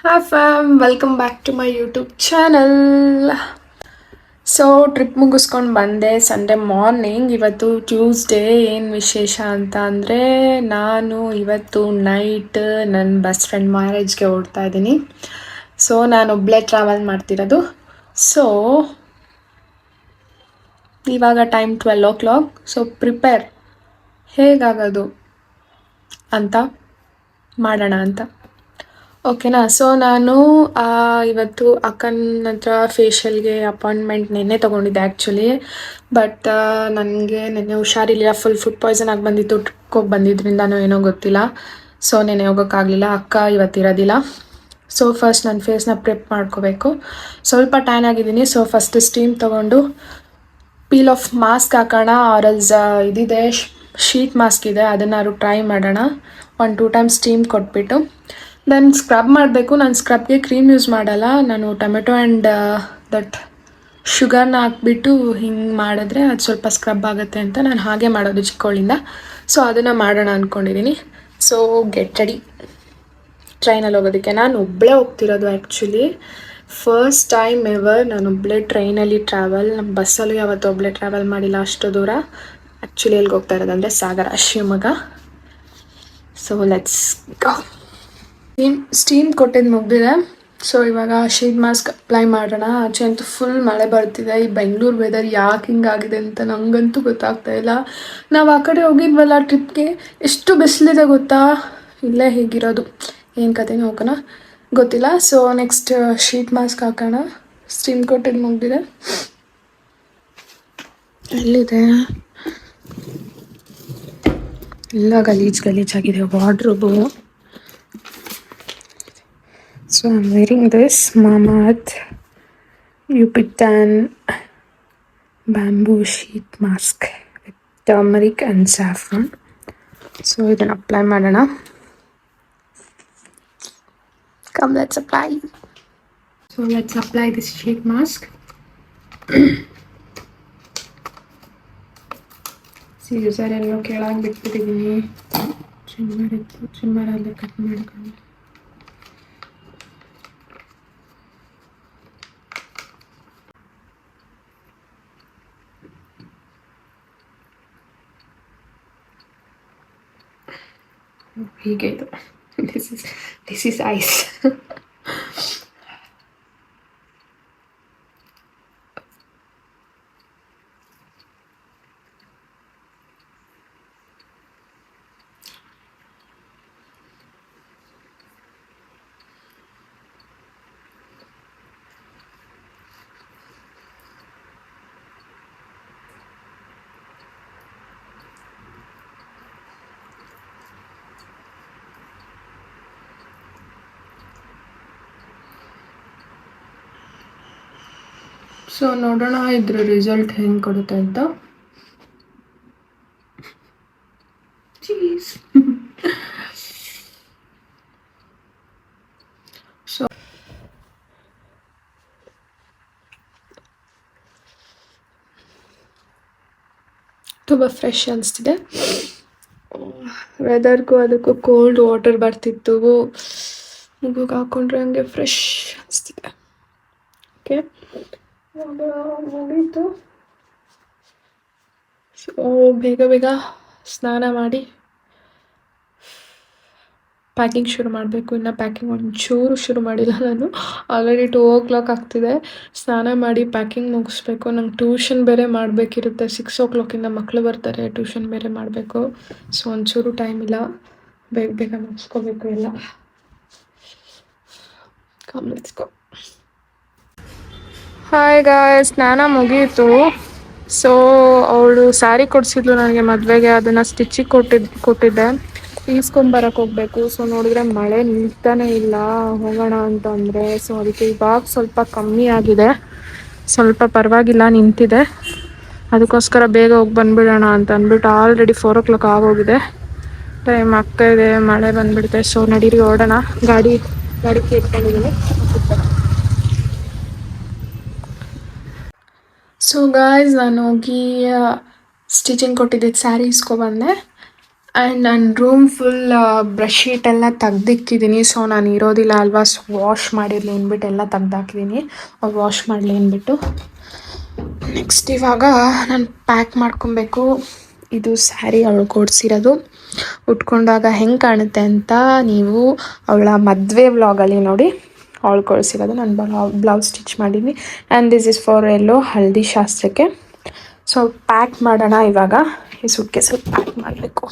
Hi fam welcome back to my YouTube channel so trip ಮುಗಿಸ್ಕೊಂಡು ಬಂದೆ Sunday morning ಇವತ್ತು Tuesday ಏನು ವಿಶೇಷ ಅಂತ ಅಂದರೆ ನಾನು ಇವತ್ತು ನೈಟ್ ನನ್ನ ಬೆಸ್ಟ್ ಫ್ರೆಂಡ್ ಮ್ಯಾರೇಜ್ಗೆ ಓಡ್ತಾ ಇದ್ದೀನಿ. ಸೊ ನಾನು ಒಬ್ಬಳೇ ಟ್ರಾವೆಲ್ ಮಾಡ್ತಿರೋದು. ಸೊ ಇವಾಗ time twelve o'clock so prepare ಹೇಗಾಗೋದು ಅಂತ ಮಾಡೋಣ ಅಂತ. ಓಕೆನಾ ಸೊ ನಾನು ಇವತ್ತು ಅಕ್ಕನ ಹತ್ರ ಫೇಶಿಯಲ್ಗೆ ಅಪಾಯಿಂಟ್ಮೆಂಟ್ ನಿನ್ನೆ ತೊಗೊಂಡಿದ್ದೆ ಆ್ಯಕ್ಚುಲಿ ಬಟ್ ನನಗೆ ನಿನ್ನೆ ಹುಷಾರಿಲ್ಲ ಫುಲ್ ಫುಡ್ ಪಾಯ್ಸನ್ ಆಗಿ ಬಂದಿತ್ತು. ಟ್ರಿಪ್ಗೆ ಹೋಗಿ ಬಂದಿದ್ರಿಂದನೋ ಏನೋ ಗೊತ್ತಿಲ್ಲ. ಸೊ ನೆನೆ ಹೋಗೋಕ್ಕಾಗಲಿಲ್ಲ ಅಕ್ಕ ಇವತ್ತಿರೋದಿಲ್ಲ ಸೊ ಫಸ್ಟ್ ನನ್ನ ಫೇಸ್ನ ಪ್ರಿಪ್ ಮಾಡ್ಕೋಬೇಕು. ಸ್ವಲ್ಪ ಟ್ಯಾನ್ ಆಗಿದ್ದೀನಿ. ಸೊ ಫಸ್ಟ್ ಸ್ಟೀಮ್ ತೊಗೊಂಡು ಪೀಲ್ ಆಫ್ ಮಾಸ್ಕ್ ಹಾಕೋಣ. ಆರಲ್ಸ್ ಇದಿದೆ. ಶೀಟ್ ಮಾಸ್ಕ್ ಇದೆ. ಅದನ್ನಾದ್ರು ಟ್ರೈ ಮಾಡೋಣ. ಒನ್ ಟೂ ಟೈಮ್ ಸ್ಟೀಮ್ ಕೊಟ್ಬಿಟ್ಟು. ದೆನ್ ಸ್ಕ್ರಬ್ ಮಾಡಬೇಕು. ನಾನು ಸ್ಕ್ರಬ್ಗೆ ಕ್ರೀಮ್ ಯೂಸ್ ಮಾಡಲ್ಲ. ನಾನು ಟೊಮೆಟೊ ಆ್ಯಂಡ್ ದಟ್ ಶುಗರ್ನ ಹಾಕ್ಬಿಟ್ಟು ಹಿಂಗೆ ಮಾಡಿದ್ರೆ ಅದು ಸ್ವಲ್ಪ ಸ್ಕ್ರಬ್ ಆಗುತ್ತೆ ಅಂತ ನಾನು ಹಾಗೆ ಮಾಡೋದು ಚಿಕ್ಕೋಳಿಂದ. ಸೊ ಅದನ್ನು ಮಾಡೋಣ ಅಂದ್ಕೊಂಡಿದ್ದೀನಿ ಸೊ ಗೆಟ್ ರೆಡಿ ಟ್ರೈನಲ್ಲಿ ಹೋಗೋದಕ್ಕೆ. ನಾನು ಒಬ್ಬಳೇ ಹೋಗ್ತಿರೋದು ಆ್ಯಕ್ಚುಲಿ ಫಸ್ಟ್ ಟೈಮ್ ಎವರ್ ನಾನು ಒಬ್ಬಳೇ ಟ್ರೈನಲ್ಲಿ ಟ್ರಾವೆಲ್ ನಮ್ಮ ಬಸ್ಸಲ್ಲೂ ಯಾವತ್ತೂ ಒಬ್ಬಳೇ ಟ್ರಾವೆಲ್ ಮಾಡಿಲ್ಲ ಅಷ್ಟು ದೂರ. ಆ್ಯಕ್ಚುಲಿ ಎಲ್ಲಿಗೆ ಹೋಗ್ತಾ ಇರೋದಂದರೆ Sagara, Shivamogga. So let's go steam steam ಕೊಟ್ಟಿದ್ದು ಮುಗ್ದಿದೆ. ಸೊ ಇವಾಗ ಶೀಟ್ ಮಾಸ್ಕ್ ಅಪ್ಲೈ ಮಾಡೋಣ. ಆಚೆ ಅಂತೂ ಫುಲ್ ಮಳೆ ಬರ್ತಿದೆ. ಈ ಬೆಂಗಳೂರು ವೆದರ್ ಯಾಕೆ ಹಿಂಗಾಗಿದೆ ಅಂತ ನಂಗಂತೂ ಗೊತ್ತಾಗ್ತಾ ಇಲ್ಲ. ನಾವು ಆ ಕಡೆ ಹೋಗಿದ್ವಲ್ಲ ಟ್ರಿಪ್ಗೆ ಎಷ್ಟು ಬಿಸಿಲಿದೆ ಗೊತ್ತಾ? ಇಲ್ಲೇ ಹೀಗಿರೋದು. ಏನು ಕತೆ ಹೋಗೋಣ. ಗೊತ್ತಿಲ್ಲ. ಸೊ ನೆಕ್ಸ್ಟ್ ಶೀಟ್ ಮಾಸ್ಕ್ ಹಾಕೋಣ. ಸ್ಟೀಮ್ ಕೊಟ್ಟಿದ್ದು ಮುಗ್ದಿದೆ. ಎಲ್ಲಿದೆ? ಎಲ್ಲ ಗಲೀಜ್ ಗಲೀಜಾಗಿದೆ. Wardrobe So I'm wearing this Mamath Yupitan bamboo sheet mask with turmeric and saffron. So ಇದನ್ನು ಅಪ್ಲೈ ಮಾಡೋಣ Come let's apply. So let's apply this sheet mask. Scissor ಎಲ್ಲೋ ಕೆಳಗೆ ಬಿಟ್ಬಿಟ್ಟಿದ್ದೀನಿ ಟ್ರಿಮ್ಮರ್ ಇತ್ತು ಟ್ರಿಮ್ಮರಲ್ಲಿ ಕಟ್ ಮಾಡ್ಕೊಂಡು ಹೀಗೆ ಇದು this is this is ice so ನೋಡೋಣ, ಇದ್ರ ರಿಸಲ್ಟ್ ಹೆಂಗೆ ಕೊಡುತ್ತೆ ಅಂತ. ಸೊ ತುಂಬ ಫ್ರೆಶ್ ಅನಿಸ್ತಿದೆ. ವೆದರ್ಗೂ ಅದಕ್ಕೂ ಕೋಲ್ಡ್ ವಾಟರ್ ಬರ್ತಿತ್ತು. ಮುಗುಗೆ ಹಾಕೊಂಡ್ರೆ ಹಂಗೆ ಫ್ರೆಶ್ ಅನಿಸ್ತಿದೆ. ಓಕೆ ಮುಗೀತು. ಸೊ, ಬೇಗ ಬೇಗ ಸ್ನಾನ ಮಾಡಿ ಪ್ಯಾಕಿಂಗ್ ಶುರು ಮಾಡಬೇಕು. ಇನ್ನು ಪ್ಯಾಕಿಂಗ್ ಒಂಚೂರು ಶುರು ಮಾಡಿಲ್ಲ ನಾನು. ಆಲ್ರೆಡಿ ಟೂ ಓ ಕ್ಲಾಕ್ ಆಗ್ತಿದೆ. ಸ್ನಾನ ಮಾಡಿ ಪ್ಯಾಕಿಂಗ್ ಮುಗಿಸ್ಬೇಕು. ನಂಗೆ ಟ್ಯೂಷನ್ ಬೇರೆ ಮಾಡಬೇಕಿರುತ್ತೆ. ಸಿಕ್ಸ್ ಓ ಕ್ಲಾಕಿಂದ ಮಕ್ಕಳು ಬರ್ತಾರೆ. ಟ್ಯೂಷನ್ ಬೇರೆ ಮಾಡಬೇಕು. ಸೊ ಒಂಚೂರು ಟೈಮ್ ಇಲ್ಲ. ಬೇಗ ಬೇಗ ಮುಗಿಸ್ಕೋಬೇಕು ಎಲ್ಲ. ಕಾಮ್ಲೆತ್ಕೋ ಹಾಯ್ ಗಾಯ್ ಸ್ನಾನ ಮುಗೀತು. ಸೊ ಅವಳು ಸ್ಯಾರಿ ಕೊಡಿಸಿದ್ಲು ನನಗೆ ಮದುವೆಗೆ, ಅದನ್ನು ಸ್ಟಿಚಿಗೆ ಕೊಟ್ಟಿದ್, ಕೊಟ್ಟಿದ್ದೆ. ಈಸ್ಕೊಂಬರಕ್ಕೆ ಹೋಗಬೇಕು. ಸೊ ನೋಡಿದ್ರೆ ಮಳೆ ನಿಲ್ತಾನೆ ಇಲ್ಲ. ಹೋಗೋಣ ಅಂತ ಅಂದರೆ ಸೊ ಅದಕ್ಕೆ ಇವಾಗ ಸ್ವಲ್ಪ ಕಮ್ಮಿ ಆಗಿದೆ. ಸ್ವಲ್ಪ ಪರವಾಗಿಲ್ಲ, ನಿಂತಿದೆ. ಅದಕ್ಕೋಸ್ಕರ ಬೇಗ ಹೋಗಿ ಬಂದುಬಿಡೋಣ ಅಂತ ಅಂದ್ಬಿಟ್ಟು ಆಲ್ರೆಡಿ ಫೋರ್ ಓ ಕ್ಲಾಕ್ ಆಗೋಗಿದೆ ಟೈಮ್ ಆಗ್ತಾಯಿದೆ ಮಳೆ ಬಂದ್ಬಿಡುತ್ತೆ. ಸೊ ನಡೀರಿ, ಓಡೋಣ. ಗಾಡಿ ಗಾಡಿ ಕೇಳ್ಕೊಂಡಿದ್ದೀನಿ. ಸೊ ಗಾಯ್ಸ್ ನಾನು ಹೋಗಿ ಸ್ಟಿಚಿಂಗ್ ಕೊಟ್ಟಿದ್ದಿದ್ದು ಸ್ಯಾರಿ ಇಸ್ಕೊಬಂದೆ ಆ್ಯಂಡ್ ನನ್ನ ರೂಮ್ ಫುಲ್ ಬ್ರಷ್ ಶೀಟ್ ಎಲ್ಲ ತೆಗ್ದಿಕ್ಕಿದ್ದೀನಿ ಸೊ ನಾನು ಇರೋದಿಲ್ಲ ಅಲ್ವಾ ಸೊ ವಾಶ್ ಮಾಡಿರಲಿ ಅಂದ್ಬಿಟ್ಟು ಎಲ್ಲ ತೆಗ್ದಾಕಿದ್ದೀನಿ ವಾಶ್ ಮಾಡಲಿ ಅಂದ್ಬಿಟ್ಟು. ನೆಕ್ಸ್ಟ್ ಇವಾಗ ನಾನು ಪ್ಯಾಕ್ ಮಾಡ್ಕೊಬೇಕು. ಇದು ಸ್ಯಾರಿ ಅವಳು ಕೊಡಿಸಿರೋದು ಉಟ್ಕೊಂಡಾಗ ಹೆಂಗೆ ಕಾಣುತ್ತೆ ಅಂತ ನೀವು ಅವಳ ಮದುವೆ ವ್ಲಾಗಲ್ಲಿ ನೋಡಿ. ಅವಳು ಕಳಿಸಿರೋದು ನಾನು ಬ್ಲೌಸ್ ಸ್ಟಿಚ್ ಮಾಡೀನಿ. ಆ್ಯಂಡ್ ದಿಸ್ ಇಸ್ ಫಾರ್ ಎಲ್ಲೋ ಹಳದಿ ಶಾಸ್ತ್ರಕ್ಕೆ. ಸೊ ಪ್ಯಾಕ್ ಮಾಡೋಣ ಇವಾಗ. ಈ ಸುಟ್ಕೇಸಲ್ಲಿ ಪ್ಯಾಕ್ ಮಾಡಬೇಕು.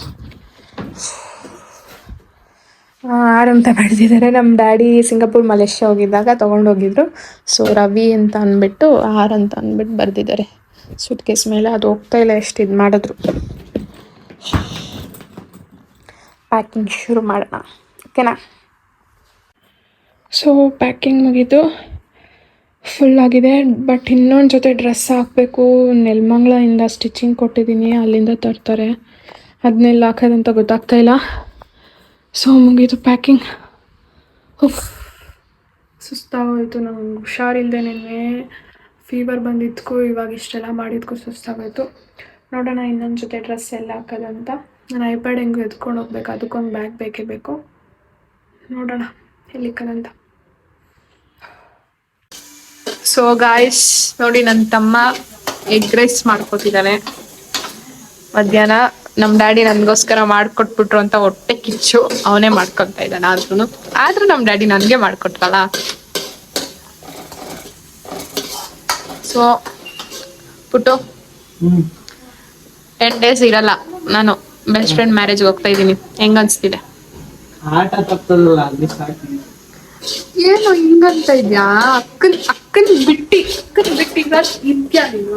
ಆರಂತ ಬೆಳೆದಿದ್ದಾರೆ ನಮ್ಮ ಡ್ಯಾಡಿ ಸಿಂಗಾಪುರ್, ಮಲೇಷ್ಯಾ ಹೋಗಿದ್ದಾಗ ತೊಗೊಂಡೋಗಿದ್ರು. ಸೊ ರವಿ ಅಂತ ಅಂದ್ಬಿಟ್ಟು ಆರ್ ಅಂತ ಅಂದ್ಬಿಟ್ಟು ಬರೆದಿದ್ದಾರೆ. ಸುಟ್ ಕೇಸ್ ಮೇಲೆ ಅದು ಹೋಗ್ತಾ ಇಲ್ಲ, ಎಷ್ಟು ಇದು ಮಾಡಿದ್ರು. ಪ್ಯಾಕಿಂಗ್ ಶುರು ಮಾಡೋಣ. ಓಕೆನಾ ಸೊ ಪ್ಯಾಕಿಂಗ್ ಮುಗೀತು ಫುಲ್ ಆಗಿದೆ. ಬಟ್ ಇನ್ನೊಂದು ಜೊತೆ ಡ್ರೆಸ್ ಹಾಕಬೇಕು. ನೆಲ್ಮಂಗ್ಳಿಂದ ಸ್ಟಿಚಿಂಗ್ ಕೊಟ್ಟಿದ್ದೀನಿ. ಅಲ್ಲಿಂದ ತರ್ತಾರೆ. ಅದನ್ನೆಲ್ಲ ಹಾಕೋದಂತ ಗೊತ್ತಾಗ್ತಾ ಇಲ್ಲ. ಸೊ ಮುಗೀತು ಪ್ಯಾಕಿಂಗ್ ಸುಸ್ತಾಗೋಯ್ತು. ನಂಗೆ ಹುಷಾರಿಲ್ಲದೆ ನಿನ್ನೆ. ಫೀವರ್ ಬಂದಿದ್ದಕ್ಕೂ ಇವಾಗ ಇಷ್ಟೆಲ್ಲ ಮಾಡಿದ್ಕೂ ಸುಸ್ತಾಗೋಯ್ತು. ನೋಡೋಣ ಇನ್ನೊಂದು ಜೊತೆ ಡ್ರೆಸ್ ಎಲ್ಲ ಹಾಕೋದಂತ ನಾನು ಐಪ್ಯಾಡ್ ಹೆಂಗೆ ಎತ್ಕೊಂಡು ಹೋಗ್ಬೇಕು. ಅದಕ್ಕೊಂದು ಬ್ಯಾಗ್ ಬೇಕೇ ಬೇಕು. ನೋಡೋಣ ಎಲ್ಲಿಕ್ಕದಂತ ಸೊ ಗಾಯ್ಸ್ ನೋಡಿ ನನ್ನ ತಮ್ಮ ಎಗ್ ರೈಸ್ ಮಾಡ್ಕೊತಿದ್ದಾನೆ. ಮಧ್ಯಾಹ್ನ ನಮ್ಮ ಡ್ಯಾಡಿ ನನಗೋಸ್ಕರ ಮಾಡ್ಕೊಟ್ಬಿಟ್ರು ಅಂತ ಹೊಟ್ಟೆ ಕಿಚ್ಚು. ಅವನೇ ಮಾಡ್ಕೊತಾ ಇದ್ದಾನೆ ಆದ್ರೂ ಆದ್ರೂ ನಮ್ಮ ಡ್ಯಾಡಿ ನನಗೆ ಮಾಡ್ಕೊಟ್ರಲ್ಲ. ಸೊ ಪುಟ್ಟು. ಟೆನ್ ಡೇಸ್ ಇರಲ್ಲ. ನಾನು ಬೆಸ್ಟ್ ಫ್ರೆಂಡ್ ಮ್ಯಾರೇಜ್ಗೆ ಹೋಗ್ತಾ ಇದ್ದೀನಿ. ಹೆಂಗ್ ಅನ್ಸ್ತಿದೆ? ಏನು ಹಿಂಗಂತ ಇದ್ಯಾ? ಅಕ್ಕನ್ ಅಕ್ಕನ್ ಬಿಟ್ಟಿ ಅಕ್ಕನ್ ಬಿಟ್ಟಿ ಇದ್ಯಾ ನೀನು.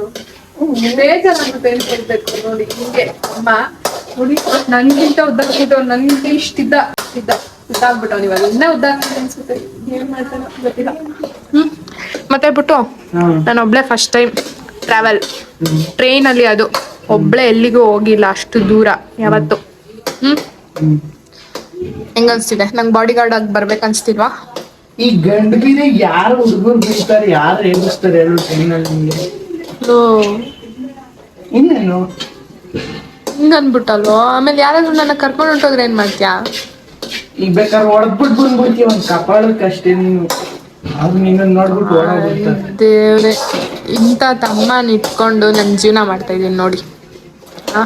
ಬೇಜಾರಾಗುತ್ತೆ ಅಂತ ಹೇಳ್ಬೇಕು ನೋಡಿ ಹಿಂಗೆ. ಅಮ್ಮ ನೋಡಿ ನನ್ಗಿಂತ ಉದ್ದಾಕ್ಬಿಟ್ಟು ನನ್ಗಿಂತ ಇಷ್ಟಿದ್ದ ಇದ್ದ ಉದ್ದಾಗ್ಬಿಟ್ಟವ್ ಇವಾಗ. ಇನ್ನ ಉದ್ದಾಗ್ತಿದೆ ಅನ್ಸುತ್ತೆ. ಏನ್ ಮಾಡ್ತಾನೋ ಗೊತ್ತಿಲ್ಲ. ಹ್ಮ್? ಮತ್ತೆ ಬಿಟ್ಟು ನಾನು ಒಬ್ಳೆ ಫಸ್ಟ್ ಟೈಮ್ ಟ್ರಾವೆಲ್ ಟ್ರೈನ್ ಅಲ್ಲಿ ಅದು. ಒಬ್ಳೆ ಎಲ್ಲಿಗೂ ಹೋಗಿಲ್ಲ ಅಷ್ಟು ದೂರ ಯಾವತ್ತು. ಹ್ಮ್? ಹೆಂಗ ಅನ್ಸ್ತಿದೆ ನಂಗೆ ಬಾಡಿ ಗಾರ್ಡ್ ಆಗಿ ಬರ್ಬೇಕು ಈ ಗಂಡಗಿರಿ ಯಾರು ಹುಡುಗರು ಬೀಳ್ತಾರೆ ಯಾರು ಎಬ್ಬಿಸ್ತಾರೆ ಹೇಳು ಟ್ರೈನಲ್ಲಿ ನಿಮಗೆ? ಇನ್ನೇನು? ಹಿಂಗ ಅನ್ಬಿಟ್ಟಲ್ವೋ ಆಮೇಲೆ ಯಾರಾದ್ರೂ ನನ್ನ ಕರ್ಕೊಂಡು ಹೊಂಟೋದ್ರೆ ಏನ್ ಮಾಡ್ತೀಯಾ? ಈಗ ಬೇಕಾದ್ರೆ ಹೊಡೆದ್ಬಿಟ್ಟು ಬಂದ್ಬಿಡ್ತೀಯ ಒಂದ್ ಕಪಾಳಕ್ಕೆ ಅಷ್ಟೇ ನೀನು. ಅದು ನಿನ್ನ ನೋಡ್ಬಿಟ್ಟು ಓಡೋಗ್ಬಿಡ್ತಾರೆ ದೇವ್ರೆ ಇಂಥ ತಮ್ಮ ಇಟ್ಕೊಂಡು ನನ್ನ ಜೀವನ ಮಾಡ್ತಾ ಇದೀನಿ ನೋಡಿ. ಹಾ?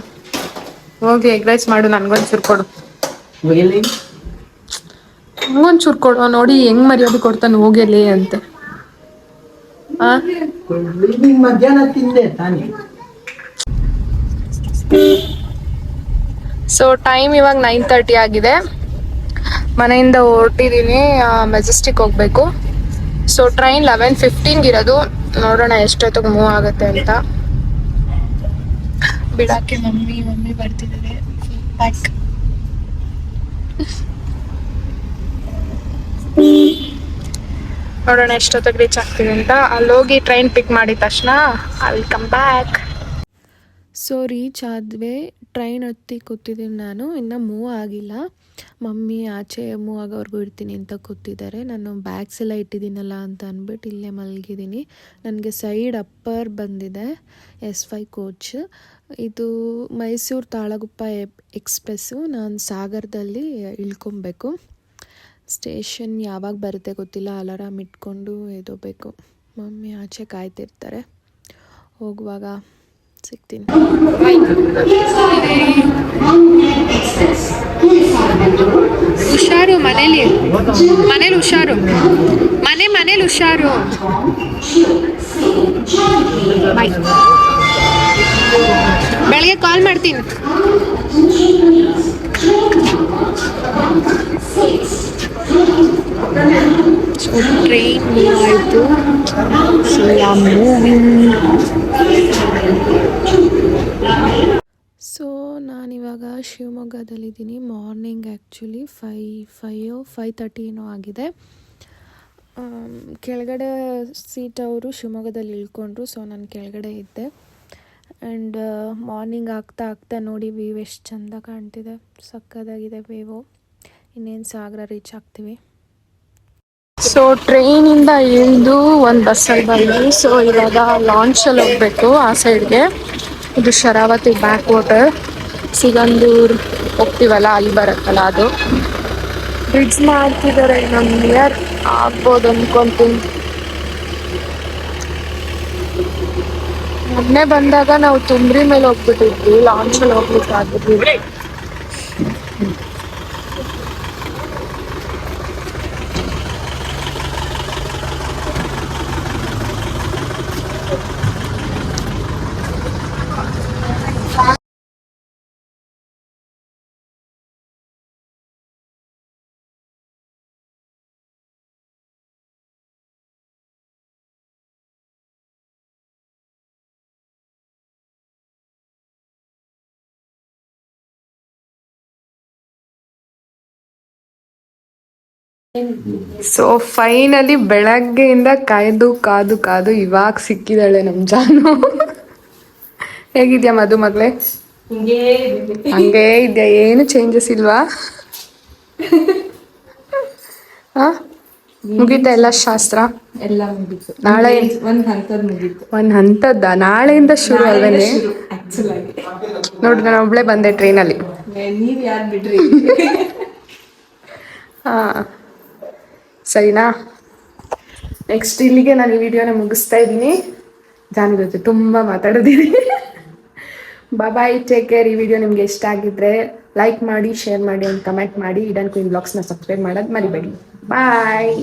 ಹೋಗಿ ಎಗ್ ರೈಸ್ ಮಾಡು ನನ್ಗೊಂಚೂರು ಕೊಡು. ಎಲ್ಲಿ? ನಂಗೊಂಚೂರು ಕೊಡೋ ನೋಡಿ, ಹೆಂಗ್ ಮರ್ಯಾದೆ ಕೊಡ್ತಾನೆ ಹೋಗಲಿ ಅಂತ. ಸೊ ಟೈಮ್ ಇವಾಗ ನೈನ್ ತರ್ಟಿ ಆಗಿದೆ. ಮನೆಯಿಂದ ಹೊರಟಿದ್ದೀನಿ ಮೆಜೆಸ್ಟಿಕ್ ಹೋಗ್ಬೇಕು. ಸೊ ಟ್ರೈನ್ ಲೆವೆನ್ ಫಿಫ್ಟೀನ್ಗೆ ಇರೋದು. ನೋಡೋಣ ಎಷ್ಟೊತ್ತಿಗೆ ಮೂವ್ ಆಗುತ್ತೆ ಅಂತ. ಬಿಡಾಕೆ ಮಮ್ಮಿ ಮಮ್ಮಿ ಬರ್ತಿದ್ದಾರೆ. ನೋಡೋಣ ಎಷ್ಟೊತ್ತಿಗೆ ರೀಚ್ ಆಗ್ತೀವಿ ಅಂತ. ಅಲ್ಲಿ ಹೋಗಿ ಟ್ರೈನ್ ಪಿಕ್ ಮಾಡಿದ ತಕ್ಷಣ will come back so reach ಆದ್ವಿ ಟ್ರೈನ್ ಹತ್ತಿ ಕೂತಿದ್ದೀನಿ ನಾನು. ಇನ್ನು ಮೂವ್ ಆಗಿಲ್ಲ. ಮಮ್ಮಿ ಆಚೆ ಮೂವ್ ಆಗೋವರೆಗೂ ಇರ್ತೀನಿ ಅಂತ ಕೂತಿದ್ದಾರೆ. ನಾನು ಬ್ಯಾಗ್ಸ್ ಎಲ್ಲ ಇಟ್ಟಿದ್ದೀನಲ್ಲ ಅಂತ ಅಂದ್ಬಿಟ್ಟು ಇಲ್ಲೇ ಮಲಗಿದ್ದೀನಿ. ನನಗೆ ಸೈಡ್ ಅಪ್ಪರ್ ಬಂದಿದೆ ಎಸ್ ಫೈ ಕೋಚ್ ಇದು ಮೈಸೂರು ತಾಳಗುಪ್ಪ ಎಕ್ಸ್ಪ್ರೆಸ್ಸು ನಾನು ಸಾಗರದಲ್ಲಿ ಇಳ್ಕೊಬೇಕು. ಸ್ಟೇಷನ್ ಯಾವಾಗ ಬರುತ್ತೆ ಗೊತ್ತಿಲ್ಲ. ಅಲಾರಾಮ್ ಇಟ್ಕೊಂಡು ಎದೋಬೇಕು ಮಮ್ಮಿ ಆಚೆ ಕಾಯ್ತಿರ್ತಾರೆ. ಹೋಗುವಾಗ ಸಿಗ್ತೀನಿ. ಹುಷಾರು ಮನೇಲಿ ಮನೇಲಿ ಹುಷಾರು. ಮನೆ ಮನೇಲಿ ಹುಷಾರು. ಬೆಳಗ್ಗೆ ಕಾಲ್ ಮಾಡ್ತೀನಿ. ಆಯಿತು ಸೊ ಮೂವಿಂಗ್ ಸೊ ನಾನಿವಾಗ ಶಿವಮೊಗ್ಗದಲ್ಲಿದ್ದೀನಿ. ಮಾರ್ನಿಂಗ್ ಆ್ಯಕ್ಚುಲಿ ಫೈ ಫೈಯೋ ಫೈ ತರ್ಟಿ ಏನೋ ಆಗಿದೆ. ಕೆಳಗಡೆ ಸೀಟ್ ಅವರು ಶಿವಮೊಗ್ಗದಲ್ಲಿ ಇಳ್ಕೊಂಡ್ರು ಸೊ ನಾನು ಕೆಳಗಡೆ ಇದ್ದೆ. ಆ್ಯಂಡ್ ಮಾರ್ನಿಂಗ್ ಆಗ್ತಾ ಆಗ್ತಾ ನೋಡಿ ವ್ಯೂ ಎಷ್ಟು ಚೆಂದ ಕಾಣ್ತಿದೆ. ಸಕ್ಕದಾಗಿದೆ ವ್ಯೂವು ಇನ್ನೇನು ಸಾಗರ ರೀಚ್ ಆಗ್ತೀವಿ. ಸೊ ಟ್ರೈನಿಂದ ಇಳಿದು ಒಂದು ಬಸ್ಸಲ್ಲಿ ಬಂದ್ವಿ. ಸೊ ಇವಾಗ ಲಾಂಚಲ್ಲಿ ಹೋಗಬೇಕು ಆ ಸೈಡ್ಗೆ ಇದು ಶರಾವತಿ ಬ್ಯಾಕ್ ವಾಟರ್ ಸಿಗಂದೂರ್ ಹೋಗ್ತೀವಲ್ಲ, ಅಲ್ಲಿ ಬರುತ್ತಲ್ಲ ಅದು. ಬ್ರಿಡ್ಜ್ ಮಾಡ್ತಿದ್ದಾರೆ ಇನ್ನೊಂದು ನಿಯರ್ ಆಗ್ಬೋದು ಅನ್ಕೊಂತೀನಿ. ಮೊನ್ನೆ ಬಂದಾಗ ನಾವು ತುಂಬ್ರಿ ಮೇಲೆ ಹೋಗ್ಬಿಟ್ಟಿದ್ವಿ ಲಾಂಚಲ್ಲಿ ಹೋಗ್ಲಿಕ್ಕೆ ಆಗಿರ್ಲಿಲ್ಲ ಸೊ ಫೈನಲಿ ಬೆಳಗ್ಗೆಯಿಂದ ಕಾಯ್ದು ಕಾದು ಕಾದು ಇವಾಗ ಸಿಕ್ಕಿದಾಳೆ ನಮ್ ಜಾನು. ಹೇಗಿದ್ಯಾ ಮಧು ಮಗ್ಳೆ? ಹಂಗೇ ಇದ್ಯಾ? ಏನು ಚೇಂಜಸ್ ಇಲ್ವಾ? ಹಾ? ಮುಗೀತಾ ಎಲ್ಲ ಶಾಸ್ತ್ರ? ಎಲ್ಲ ಮುಗೀತು. ನಾಳೆ ಒಂದ್ ಹಂತದ ಮುಗೀತು. ಒಂದ್ ಹಂತದ್ದ? ನಾಳೆಯಿಂದ ಶುರು ಅಲ್ವೇನೆ? ನೋಡಿ ನಾನು ಒಬ್ಳೆ ಬಂದೆ ಟ್ರೈನಲ್ಲಿ ನೀವ್ ಯಾರ್ ಬಿಡ್ರಿ? ಹಾ. ಸರಿನಾ? ನೆಕ್ಸ್ಟ್ ಇಲ್ಲಿಗೆ ನಾನು ಈ ವಿಡಿಯೋನ ಮುಗಿಸ್ತಾ ಇದ್ದೀನಿ. ಜಾನ್ ಜೊತೆ ತುಂಬ ಮಾತಾಡಿದ್ದೀನಿ ಬಾಯ್ ಟೇಕ್ ಕೇರ್ ಈ ವಿಡಿಯೋ ನಿಮ್ಗೆ ಇಷ್ಟ ಆಗಿದ್ರೆ ಲೈಕ್ ಮಾಡಿ ಶೇರ್ ಮಾಡಿ ಒಂದು ಕಮೆಂಟ್ ಮಾಡಿ. ಇಡನ್ ಕ್ವೀನ್ ಬ್ಲಾಗ್ಸ್ನ ಸಬ್ಸ್ಕ್ರೈಬ್ ಮಾಡೋದು ಮರಿಬೇಡಿ. ಬಾಯ್